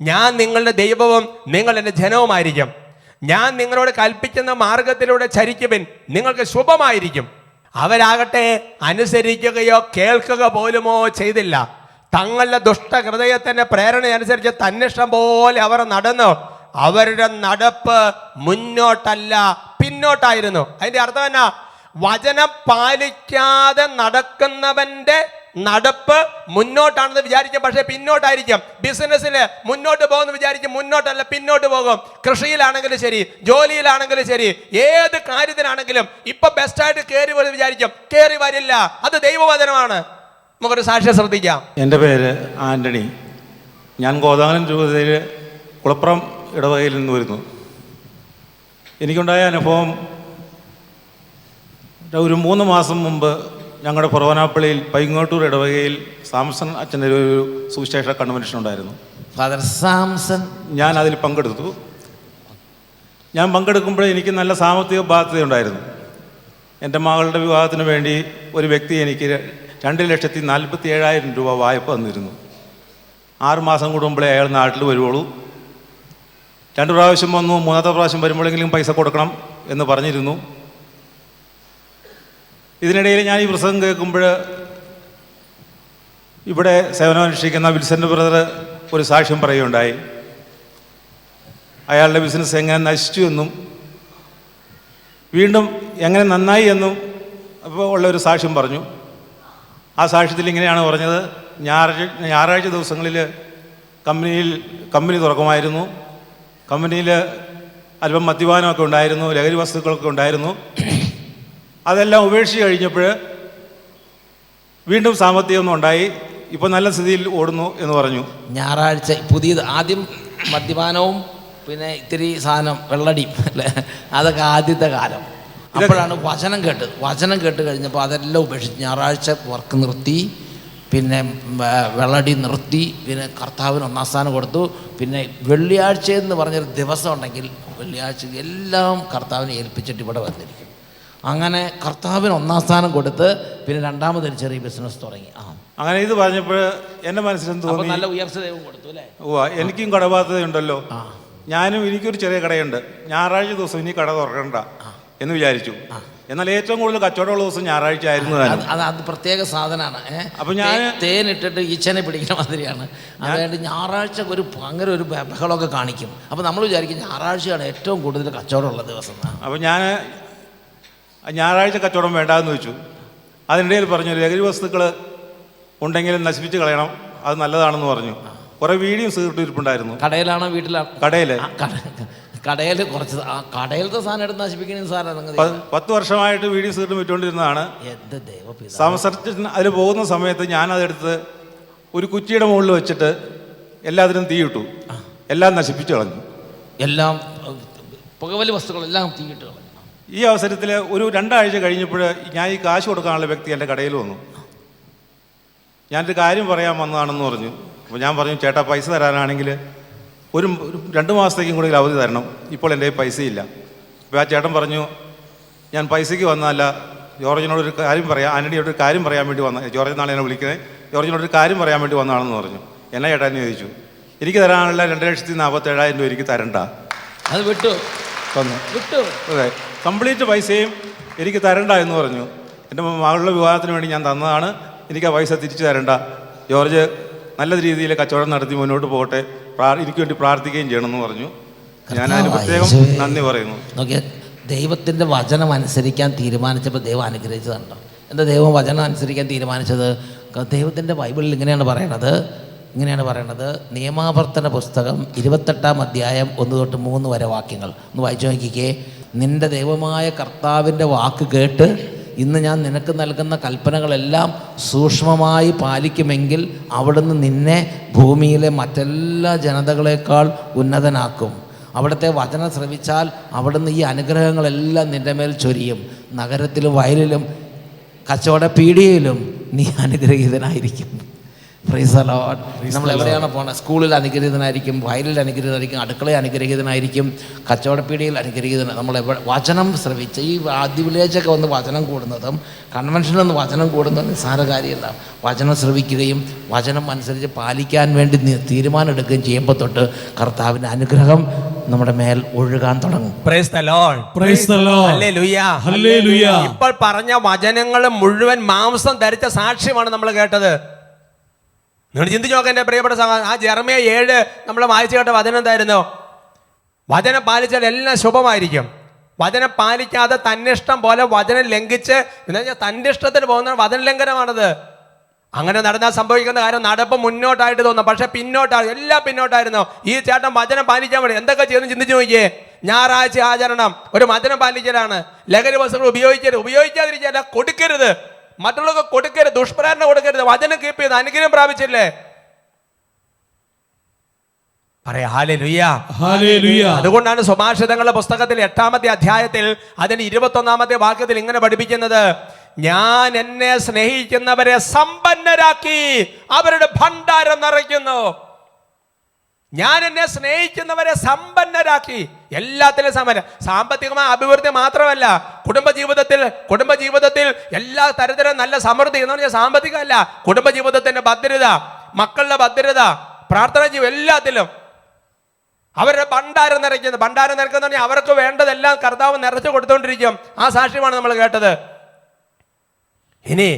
[SPEAKER 2] ഞാൻ നിങ്ങളുടെ ദൈവവും നിങ്ങൾ എന്റെ ജനവുമായിരിക്കും. ഞാൻ നിങ്ങളോട് കൽപ്പിക്കുന്ന മാർഗത്തിലൂടെ ചരിക്കുവൻ. നിങ്ങൾക്ക് ശുഭമായിരിക്കും. അവരാകട്ടെ അനുസരിക്കുകയോ കേൾക്കുക പോലുമോ ചെയ്തില്ല. തങ്ങളുടെ ദുഷ്ടഹൃദയത്തിന്റെ പ്രേരണ അനുസരിച്ച് തന്നിഷ്ടം പോലെ അവർ നടന്നു. അവരുടെ നടപ്പ് മുന്നോട്ടല്ല പിന്നോട്ടായിരുന്നു. അതിന്റെ അർത്ഥം എന്നാ? വചനം പാലിക്കാതെ നടക്കുന്നവന്റെ നടപ്പ് മുന്നോട്ടാണെന്ന് വിചാരിക്കും പക്ഷേ പിന്നോട്ടായിരിക്കും. ബിസിനസ്സിൽ മുന്നോട്ട് പോകുമെന്ന് വിചാരിച്ച് മുന്നോട്ടല്ല പിന്നോട്ട് പോകും. കൃഷിയിലാണെങ്കിലും ശരി ജോലിയിലാണെങ്കിലും ശരി ഏത് കാര്യത്തിനാണെങ്കിലും ഇപ്പൊ ബെസ്റ്റായിട്ട് കയറി വരുമെന്ന് വിചാരിക്കും. കയറി വരില്ല. അത് ദൈവവചനമാണ്. നമുക്കൊരു സാക്ഷ്യം ശ്രദ്ധിക്കാം.
[SPEAKER 4] എന്റെ പേര് ആന്റണി. ഞാൻ ഗോദാനം രൂപതയിൽ കുളപ്പുറം ഇടവകയിൽ നിന്ന് വരുന്നു. എനിക്കുണ്ടായ അനുഭവം ഒരു മൂന്ന് മാസം മുമ്പ് ഞങ്ങളുടെ പുറവനാപ്പള്ളിയിൽ പൈങ്ങോട്ടൂർ ഇടവകയിൽ സാംസൺ അച്ഛന്റെ ഒരു സുവിശേഷ കൺവെൻഷൻ ഉണ്ടായിരുന്നു.
[SPEAKER 5] ഫാദർ സാംസൺ
[SPEAKER 4] ഞാൻ അതിൽ പങ്കെടുത്തു. ഞാൻ പങ്കെടുക്കുമ്പോൾ എനിക്ക് നല്ല സാമ്പത്തിക ബാധ്യതയുണ്ടായിരുന്നു എന്റെ മകളുടെ വിവാഹത്തിന് വേണ്ടി ഒരു വ്യക്തി എനിക്ക് രണ്ട് ലക്ഷത്തി നാൽപ്പത്തി ഏഴായിരം രൂപ വായ്പ തന്നിരുന്നു ആറുമാസം കൂടുമ്പോഴേ അയാൾ നാട്ടിൽ വരുവുള്ളൂ. രണ്ട് പ്രാവശ്യം വന്നു മൂന്നാമത്തെ പ്രാവശ്യം വരുമ്പോഴെങ്കിലും പൈസ കൊടുക്കണം എന്ന് പറഞ്ഞിരുന്നു. ഇതിനിടയിൽ ഞാൻ ഈ പ്രസംഗം കേൾക്കുമ്പോൾ ഇവിടെ സേവനമനുഷ്ഠിക്കുന്ന വിൽസന്റെ ബ്രദർ ഒരു സാക്ഷ്യം പറയുകയുണ്ടായി. അയാളുടെ ബിസിനസ് എങ്ങനെ നശിച്ചു എന്നും വീണ്ടും എങ്ങനെ നന്നായി എന്നും അപ്പോൾ ഉള്ള ഒരു സാക്ഷ്യം പറഞ്ഞു. ആ സാക്ഷ്യത്തിൽ ഇങ്ങനെയാണ് പറഞ്ഞത്. ഞായറാഴ്ച ഞായറാഴ്ച ദിവസങ്ങളിൽ കമ്പനിയിൽ കമ്പനി തുറക്കുമായിരുന്നു. കമ്പനിയിൽ അല്പം മദ്യപാനമൊക്കെ ഉണ്ടായിരുന്നു ലഹരി വസ്തുക്കളൊക്കെ ഉണ്ടായിരുന്നു. അതെല്ലാം ഉപേക്ഷിച്ച് കഴിഞ്ഞപ്പോൾ വീണ്ടും സാമ്പത്തികമൊന്നും ഉണ്ടായി. ഇപ്പോൾ നല്ല സ്ഥിതിയിൽ ഓടുന്നു എന്ന് പറഞ്ഞു.
[SPEAKER 5] ഞായറാഴ്ച പുതിയത് ആദ്യം മദ്യപാനവും പിന്നെ ഇത്തിരി സാധനം വെള്ളടി അല്ലേ? അതൊക്കെ ആദ്യത്തെ കാലം. അപ്പോഴാണ് വചനം കേട്ടത് വചനം കേട്ട് കഴിഞ്ഞപ്പോൾ അതെല്ലാം ഉപേക്ഷിച്ച് ഞായറാഴ്ച വർക്ക് നിർത്തി പിന്നെ വെള്ളടി നിർത്തി പിന്നെ കർത്താവിന് ഒന്നാം സ്ഥാനം കൊടുത്തു. പിന്നെ വെള്ളിയാഴ്ച എന്ന് പറഞ്ഞൊരു ദിവസം ഉണ്ടെങ്കിൽ വെള്ളിയാഴ്ച എല്ലാം കർത്താവിനെ ഏൽപ്പിച്ചിട്ട് ഇവിടെ വന്നിരിക്കും. അങ്ങനെ കർത്താവിന് ഒന്നാം സ്ഥാനം കൊടുത്ത് പിന്നെ രണ്ടാമതൊരു ചെറിയ ബിസിനസ് തുടങ്ങി. ആ.
[SPEAKER 4] അങ്ങനെ ഇത് പറഞ്ഞപ്പോൾ എന്റെ മനസ്സിലെന്ത് തോന്നി?
[SPEAKER 5] നല്ല ഉയർച്ച ദൈവം കൊടുത്തു അല്ലേ?
[SPEAKER 4] ഓ എനിക്കും കടബാധ്യതയുണ്ടല്ലോ. ഞാനും എനിക്കൊരു ചെറിയ കടയുണ്ട്. ഞായറാഴ്ച ദിവസം ഇനി കട തുറക്കണ്ട. എന്ന് വിചാരിച്ചു. എന്നാൽ ഏറ്റവും കൂടുതൽ കച്ചവടമുള്ള ദിവസം ഞായറാഴ്ച ആയിരുന്നു.
[SPEAKER 5] അത് അത് പ്രത്യേക സാധനമാണ്.
[SPEAKER 4] അപ്പൊ തേൻ
[SPEAKER 5] തേനിട്ടിട്ട് ഈച്ചനെ പിടിക്കുന്ന മാതിരിയാണ്. അതായത് ഞായറാഴ്ച ഒരു ഭയങ്കര ഒരു ബഹളമൊക്കെ കാണിക്കും. അപ്പോൾ നമ്മൾ വിചാരിക്കും ഞായറാഴ്ചയാണ് ഏറ്റവും കൂടുതൽ കച്ചവടമുള്ള ദിവസം.
[SPEAKER 4] അപ്പൊ ഞാൻ ഞായറാഴ്ച കച്ചവടം വേണ്ടാന്ന് വെച്ചു അതിനിടയിൽ പറഞ്ഞു ലഹരി വസ്തുക്കൾ ഉണ്ടെങ്കിലും നശിപ്പിച്ച് കളയണം. അത് നല്ലതാണെന്ന് പറഞ്ഞു. കുറെ വീടിയും സീർട്ടിരിപ്പുണ്ടായിരുന്നു
[SPEAKER 5] കടയിലാണോ വീട്ടിലാണോ
[SPEAKER 4] കടയിൽ
[SPEAKER 5] കടയിൽ കുറച്ച് ആ കടയിലത്തെ സാധനം എടുത്ത് നശിപ്പിക്കുന്ന
[SPEAKER 4] സാർ പത്ത് വർഷമായിട്ട് വീഡിയോ സീറ്റ് വിറ്റുകൊണ്ടിരുന്നതാണ്
[SPEAKER 5] എന്ത്
[SPEAKER 4] സംസർജന് അതിൽ പോകുന്ന സമയത്ത് ഞാനതെടുത്ത് ഒരു കുറ്റിയുടെ മുകളിൽ വെച്ചിട്ട് എല്ലാത്തിനും തീയിട്ടു എല്ലാം നശിപ്പിച്ചു കളഞ്ഞു.
[SPEAKER 5] എല്ലാം പുകവലി വസ്തുക്കളെല്ലാം തീയിട്ട് കളഞ്ഞു.
[SPEAKER 4] ഈ അവസരത്തിൽ ഒരു രണ്ടാഴ്ച കഴിഞ്ഞപ്പോൾ ഞാൻ ഈ കാശ് കൊടുക്കാനുള്ള വ്യക്തി എന്റെ കടയിൽ വന്നു. ഞാനൊരു കാര്യം പറയാൻ വന്നതാണെന്ന് പറഞ്ഞു. അപ്പോൾ ഞാൻ പറഞ്ഞു ചേട്ടാ പൈസ തരാനാണെങ്കിൽ ഒരു രണ്ട് മാസത്തേക്കും കൂടി അവധി തരണം. ഇപ്പോൾ എന്റെ പൈസയില്ല. അപ്പോൾ ആ ചേട്ടൻ പറഞ്ഞു ഞാൻ പൈസയ്ക്ക് വന്നതല്ല ജോർജിനോട് ഒരു കാര്യം പറയാം ആന്റണിയോട് ഒരു കാര്യം പറയാൻ വേണ്ടി വന്ന ജോർജ് നാളെ എന്നെ വിളിക്കുന്നത് ജോർജിനോട് ഒരു കാര്യം പറയാൻ വേണ്ടി വന്നതാണെന്ന് പറഞ്ഞു. എന്നെ ചേട്ടാ എന്ന് ചോദിച്ചു. എനിക്ക് തരാനുള്ള രണ്ട് ലക്ഷത്തി നാൽപ്പത്തേഴായിരം രൂപ എനിക്ക് തരണ്ട.
[SPEAKER 5] അത് വിട്ടു.
[SPEAKER 4] തന്നു.
[SPEAKER 5] വിട്ടു.
[SPEAKER 4] അതെ. കംപ്ലീറ്റ് പൈസയും എനിക്ക് തരണ്ട എന്ന് പറഞ്ഞു. എന്റെ മകളുടെ വിവാഹത്തിന് വേണ്ടി ഞാൻ തന്നതാണ്. എനിക്ക് ആ പൈസ തിരിച്ചു തരണ്ട. ജോർജ് നല്ല രീതിയിൽ കച്ചവടം നടത്തി മുന്നോട്ട് പോകട്ടെ. എനിക്ക് വേണ്ടി പ്രാർത്ഥിക്കുകയും ചെയ്യണമെന്ന് പറഞ്ഞു. ഞാൻ അതിന് പ്രത്യേകം നന്ദി പറയുന്നു.
[SPEAKER 5] നോക്കിയ ദൈവത്തിന്റെ വചനം അനുസരിക്കാൻ തീരുമാനിച്ചപ്പോൾ ദൈവം അനുഗ്രഹിച്ചതുണ്ടോ എന്താ ദൈവം വചനം അനുസരിക്കാൻ തീരുമാനിച്ചത്? ദൈവത്തിന്റെ ദൈവത്തിന്റെ ബൈബിളിൽ ഇങ്ങനെയാണ് പറയണത്. ഇങ്ങനെയാണ് പറയണത്. നിയമാവർത്തന പുസ്തകം ഇരുപത്തെട്ടാം അധ്യായം ഒന്ന് തൊട്ട് മൂന്ന് വരെ വാക്യങ്ങൾ. ഒന്ന് വായിച്ചു നോക്കിക്കേ. നിന്റെ ദൈവമായ കർത്താവിന്റെ വാക്ക് കേട്ട് ഇന്ന് ഞാൻ നിനക്ക് നൽകുന്ന കൽപ്പനകളെല്ലാം സൂക്ഷ്മമായി പാലിക്കുമെങ്കിൽ അവിടുന്ന് നിന്നെ ഭൂമിയിലെ മറ്റെല്ലാ ജനതകളെക്കാൾ ഉന്നതനാക്കും. അവിടുത്തെ വചനം ശ്രവിച്ചാൽ അവിടുന്ന് ഈ അനുഗ്രഹങ്ങളെല്ലാം നിന്റെ മേൽ ചൊരിയും. നഗരത്തിലും വയലിലും കച്ചവട പീടികയിലും നീ അനുഗ്രഹീതനായിരിക്കും. നമ്മൾ എവിടെയാണ് പോണത് സ്കൂളിൽ അനുഗ്രഹീതനായിരിക്കും വയലിൽ അനുഗ്രഹീതനായിരിക്കും അടുക്കളയിൽ അനുഗ്രഹീതനായിരിക്കും കച്ചവടപ്പീടിയിൽ അനുഗ്രഹീതന നമ്മൾ എവിടെ വചനം ശ്രവിച്ച് ഈ ആദ്യ വില്ലേജൊക്കെ വന്ന് വചനം കൂടുന്നതും കൺവെൻഷനിൽ നിന്ന് വചനം കൂടുന്നതും നിസ്സാര കാര്യമല്ല. വചനം ശ്രവിക്കുകയും വചനം അനുസരിച്ച് പാലിക്കാൻ വേണ്ടി തീരുമാനം എടുക്കുകയും ചെയ്യുമ്പോൾ തൊട്ട് കർത്താവിന്റെ അനുഗ്രഹം നമ്മുടെ മേൽ ഒഴുകാൻ തുടങ്ങും.
[SPEAKER 2] ഇപ്പോൾ പറഞ്ഞ വചനങ്ങൾ മുഴുവൻ മാംസം ധരിച്ച സാക്ഷ്യമാണ് നമ്മൾ കേട്ടത്. നിങ്ങൾ ചിന്തിച്ചു നോക്കാം എന്റെ പ്രിയപ്പെട്ട സഹ ആ ജെർമിയ ഏഴ് നമ്മൾ വായിച്ചു കേട്ട വചനം എന്തായിരുന്നു? വചനം പാലിച്ചാൽ എല്ലാം ശുഭമായിരിക്കും. വചനം പാലിക്കാതെ തന്നെ ഇഷ്ടം പോലെ വചനം ലംഘിച്ച് എന്ന് പറഞ്ഞാൽ തന്റെ ഇഷ്ടത്തിന് പോകുന്ന വചന ലംഘനമാണത്. അങ്ങനെ നടന്നാൽ സംഭവിക്കുന്ന കാര്യം നടപ്പ് മുന്നോട്ടായിട്ട് തോന്നും. പക്ഷെ പിന്നോട്ടാണ് എല്ലാം പിന്നോട്ടായിരുന്നു. ഈ ചേട്ടൻ വചനം പാലിക്കാൻ വേണ്ടി എന്തൊക്കെ ചെയ്യുന്നു ചിന്തിച്ചു നോക്കിയേ. ഞായറാഴ്ച ആചരണം. ഒരു വചനം പാലിക്കലാണ്. ലഹരി വസ്തുക്കൾ ഉപയോഗിക്കരുത്. ഉപയോഗിക്കാതിരിക്കല്ല കൊടുക്കരുത്. മറ്റുള്ളവർക്ക് കൊടുക്കരുത് ദുഷ്പ്രേരണ കൊടുക്കരുത് വചനം കീപ്പ് ചെയ്ത് അനുഗ്രഹം പ്രാപിച്ചില്ലേ. അതുകൊണ്ടാണ് സുഭാഷിതങ്ങളുടെ പുസ്തകത്തിൽ എട്ടാമത്തെ അധ്യായത്തിൽ അതിന് ഇരുപത്തൊന്നാമത്തെ വാക്യത്തിൽ ഇങ്ങനെ പഠിപ്പിക്കുന്നത് ഞാൻ എന്നെ സ്നേഹിക്കുന്നവരെ സമ്പന്നരാക്കി അവരുടെ ഭണ്ഡാരം നിറയ്ക്കുന്നു. ഞാൻ എന്നെ സ്നേഹിക്കുന്നവരെ സമ്പന്നരാക്കി. എല്ലാത്തിലും സമ്പന്ന. സാമ്പത്തികമായ അഭിവൃദ്ധി മാത്രമല്ല കുടുംബജീവിതത്തിൽ കുടുംബജീവിതത്തിൽ എല്ലാ തരത്തിലും നല്ല സമൃദ്ധി എന്ന് പറഞ്ഞാൽ സാമ്പത്തികമല്ല. കുടുംബജീവിതത്തിന്റെ ഭദ്രത മക്കളുടെ ഭദ്രത പ്രാർത്ഥന ജീവിതം എല്ലാത്തിലും. അവരുടെ ഭണ്ഡാരം നിറയ്ക്കുന്നത് ഭണ്ഡാരം നിറയ്ക്കുന്ന പറഞ്ഞാൽ അവർക്ക് വേണ്ടതെല്ലാം കർത്താവ് നിറച്ചു കൊടുത്തുകൊണ്ടിരിക്കും ആ സാക്ഷ്യമാണ് നമ്മൾ കേട്ടത്. ഇനി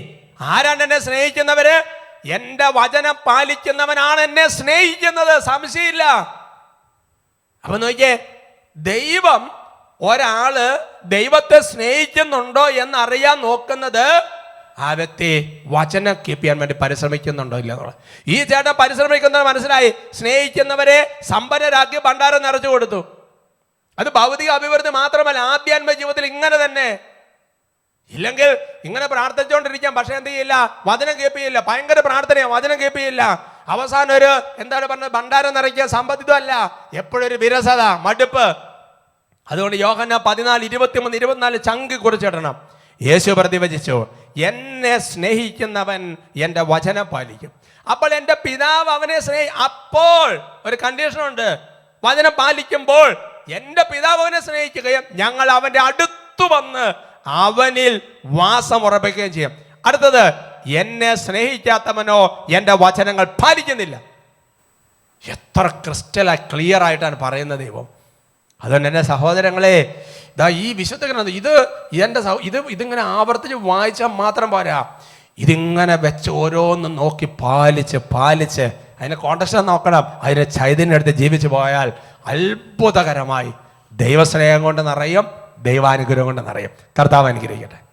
[SPEAKER 2] ആരാണ് എന്നെ സ്നേഹിക്കുന്നവര്? എന്റെ വചനം പാലിക്കുന്നവനാണ് എന്നെ സ്നേഹിക്കുന്നത്. സംശയമില്ല. അപ്പൊ നോക്കിയേ ദൈവം ഒരാൾ ദൈവത്തെ സ്നേഹിക്കുന്നുണ്ടോ എന്നറിയാൻ നോക്കുന്നത് ആ വ്യക്തി വചനം കീപ്പ് ചെയ്യാൻ വേണ്ടി പരിശ്രമിക്കുന്നുണ്ടോ ഇല്ല ഈ ചേട്ടൻ പരിശ്രമിക്കുന്നത് മനസ്സിലായി. സ്നേഹിക്കുന്നവരെ സമ്പന്നരാക്കി ഭണ്ഡാരം നിറച്ചു കൊടുത്തു. അത് ഭൗതിക അഭിവൃദ്ധി മാത്രമല്ല ആധ്യാത്മ ജീവിതത്തിൽ ഇങ്ങനെ തന്നെ. ഇല്ലെങ്കിൽ ഇങ്ങനെ പ്രാർത്ഥിച്ചുകൊണ്ടിരിക്കാം പക്ഷെ എന്ത് ചെയ്യില്ല? വചനം കേൾപ്പിയില്ല. ഭയങ്കര പ്രാർത്ഥനയാണ് വചനം കേൾപ്പിയില്ല. അവസാനം ഒരു എന്താണ് പറഞ്ഞത്? ഭണ്ഡാരം നിറയ്ക്കുക സമ്പത്തിതമല്ല എപ്പോഴും ഒരു വിരസത മടുപ്പ്. അതുകൊണ്ട് യോഹന പതിനാല് ഇരുപത്തിമൂന്ന് ഇരുപത്തിനാല് ചങ്ക് കുറിച്ചിടണം. യേശു പ്രതിവചിച്ചു എന്നെ സ്നേഹിക്കുന്നവൻ എന്റെ വചനം പാലിക്കും. അപ്പോൾ എന്റെ പിതാവ് അവനെ സ്നേഹി അപ്പോൾ ഒരു കണ്ടീഷനുണ്ട്. വചനം പാലിക്കുമ്പോൾ എന്റെ പിതാവ് അവനെ സ്നേഹിക്കുകയും ഞങ്ങൾ അവന്റെ അടുത്തു വന്ന് അവനിൽ വാസം ഉറപ്പിക്കുകയും ചെയ്യും. അടുത്തത് എന്നെ സ്നേഹിക്കാത്തവനോ എന്റെ വചനങ്ങൾ പാലിക്കുന്നില്ല. എത്ര ക്രിസ്റ്റലായി ക്ലിയർ ആയിട്ടാണ് പറയുന്നത് ദൈവം. അതുകൊണ്ട് എന്റെ സഹോദരങ്ങളെ ഇതാ ഈ വിശുദ്ധ ഗ്രന്ഥം ഇത് എന്റെ ഇത് ഇതിങ്ങനെ ആവർത്തിച്ച് വായിച്ചാൽ മാത്രം പോരാ. ഇതിങ്ങനെ വെച്ച് ഓരോന്നും നോക്കി പാലിച്ച് പാലിച്ച് അതിനെ കോണ്ടസ്റ്റ് നോക്കണം. അതിനെ ചൈതന്യം എടുത്ത് ജീവിച്ചു പോയാൽ അത്ഭുതകരമായി ദൈവസ്നേഹം കൊണ്ട് നിറയും. ദൈവാനുഗ്രഹം കൊണ്ട് നിറയും കർത്താവ് അനുഗ്രഹിക്കട്ടെ.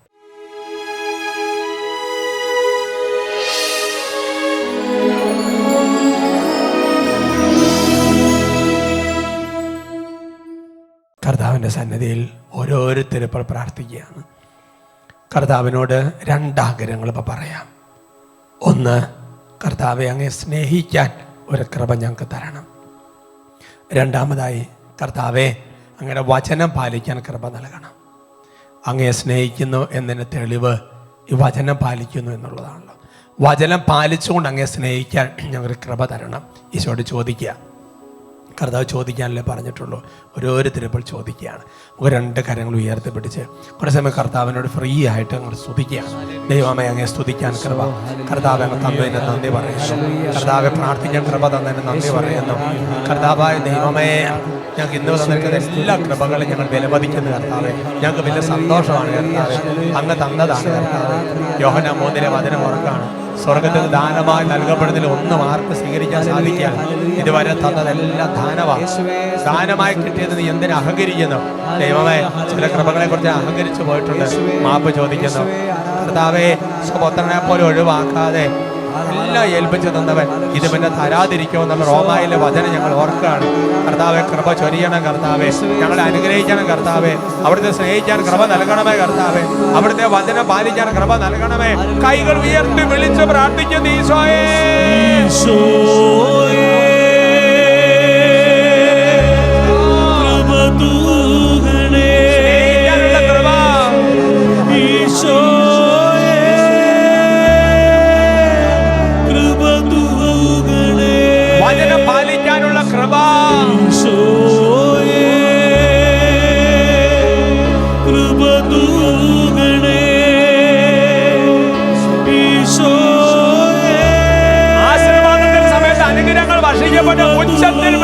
[SPEAKER 2] കർത്താവിന്റെ സന്നിധിയിൽ ഓരോരുത്തരും ഇപ്പോൾ പ്രാർത്ഥിക്കുകയാണ്. കർത്താവിനോട് രണ്ടാഗ്രഹങ്ങൾ ഇപ്പോൾ പറയാം. ഒന്ന് കർത്താവെ അങ്ങനെ സ്നേഹിക്കാൻ ഒരു കൃപ ഞങ്ങൾക്ക് തരണം. രണ്ടാമതായി കർത്താവെ അങ്ങയുടെ വചനം പാലിക്കാൻ കൃപ നൽകണം. അങ്ങയെ സ്നേഹിക്കുന്നു എന്നതിന് തെളിവ് ഈ വചനം പാലിക്കുന്നു എന്നുള്ളതാണല്ലോ. വചനം പാലിച്ചുകൊണ്ട് അങ്ങയെ സ്നേഹിക്കാൻ ഞങ്ങൾക്ക് കൃപ തരണം. ഈശോട് ചോദിക്കുക. കർത്താവ് ചോദിക്കാനല്ലേ പറഞ്ഞിട്ടുള്ളൂ. ഓരോരുത്തരും ഇപ്പോൾ ചോദിക്കുകയാണ്. നമുക്ക് രണ്ട് കരങ്ങൾ ഉയർത്തിപ്പിടിച്ച് കുറേ സമയം കർത്താവിനോട് ഫ്രീ ആയിട്ട് അങ്ങോട്ട് സ്തുതിക്കുകയാണ്. ദൈവമേ അങ്ങേ സ്തുതിക്കാൻ കൃപ. കർത്താവ് അങ്ങ് തന്നതിന് നന്ദി പറയുന്നു. കർത്താവെ പ്രാർത്ഥിക്കാൻ കൃപ തന്നതിന് നന്ദി പറയുന്നു. കർത്താവായ ദൈവമേ ഞങ്ങൾക്ക് ഇന്ന് തന്നിരിക്കുന്ന എല്ലാ കൃപകളും ഞങ്ങൾ വിലമതിക്കുന്നു കർത്താവെ. ഞങ്ങൾക്ക് വലിയ സന്തോഷമാണ് കർത്താവെ. അങ്ങ് തന്നതാണ് കർത്താവ്. യോഹന മൂന്നിലെ വചനം ഉറക്കാണ് സ്വർഗത്തിൽ ദാനമായി നൽകപ്പെടുന്നതിൽ ഒന്നും ആർക്ക് സ്വീകരിക്കാൻ സാധിക്കുക ഇതുവരെ തന്നതെല്ലാം ദാനമാണ് ദാനമായി കിട്ടിയത് നീ എന്തിനു അഹങ്കരിക്കുന്നു? ദൈവമേ ചില കൃപകളെ കുറിച്ച് അഹങ്കരിച്ചു പോയിട്ടുണ്ട്. മാപ്പ് ചോദിക്കുന്നു. കർത്താവേ സ്വപുത്രനെ പോലെ ഒഴിവാക്കാതെ എല്ലാം ഏൽപ്പിച്ചു തന്നവൻ. ഇത് പിന്നെ തരാതിരിക്കുമോ എന്നുള്ള റോമായിലെ വചനം ഞങ്ങൾ ഓർക്കുകയാണ്. കർത്താവെ കൃപ ചൊരിയണം കർത്താവെ. ഞങ്ങളെ അനുഗ്രഹിക്കണം കർത്താവെ. അവിടുത്തെ സ്നേഹിക്കാൻ കൃപ നൽകണമേ കർത്താവെ. അവിടുത്തെ വചനം പാലിക്കാൻ കൃപ നൽകണമേ. കൈകൾ ഉയർത്തി വിളിച്ച് പ്രാർത്ഥിക്കുന്നു ഈശോയേ.
[SPEAKER 3] ഈശോയേ,
[SPEAKER 2] വചനം പാലിക്കാനുള്ള കൃപ.
[SPEAKER 3] കൃപ തൂകണേ.
[SPEAKER 2] ആശീർവാദത്തിന്റെ സമയത്ത് അനുഗ്രഹങ്ങൾ വർഷിക്കപ്പെട്ട ഉച്ചത്തിൽ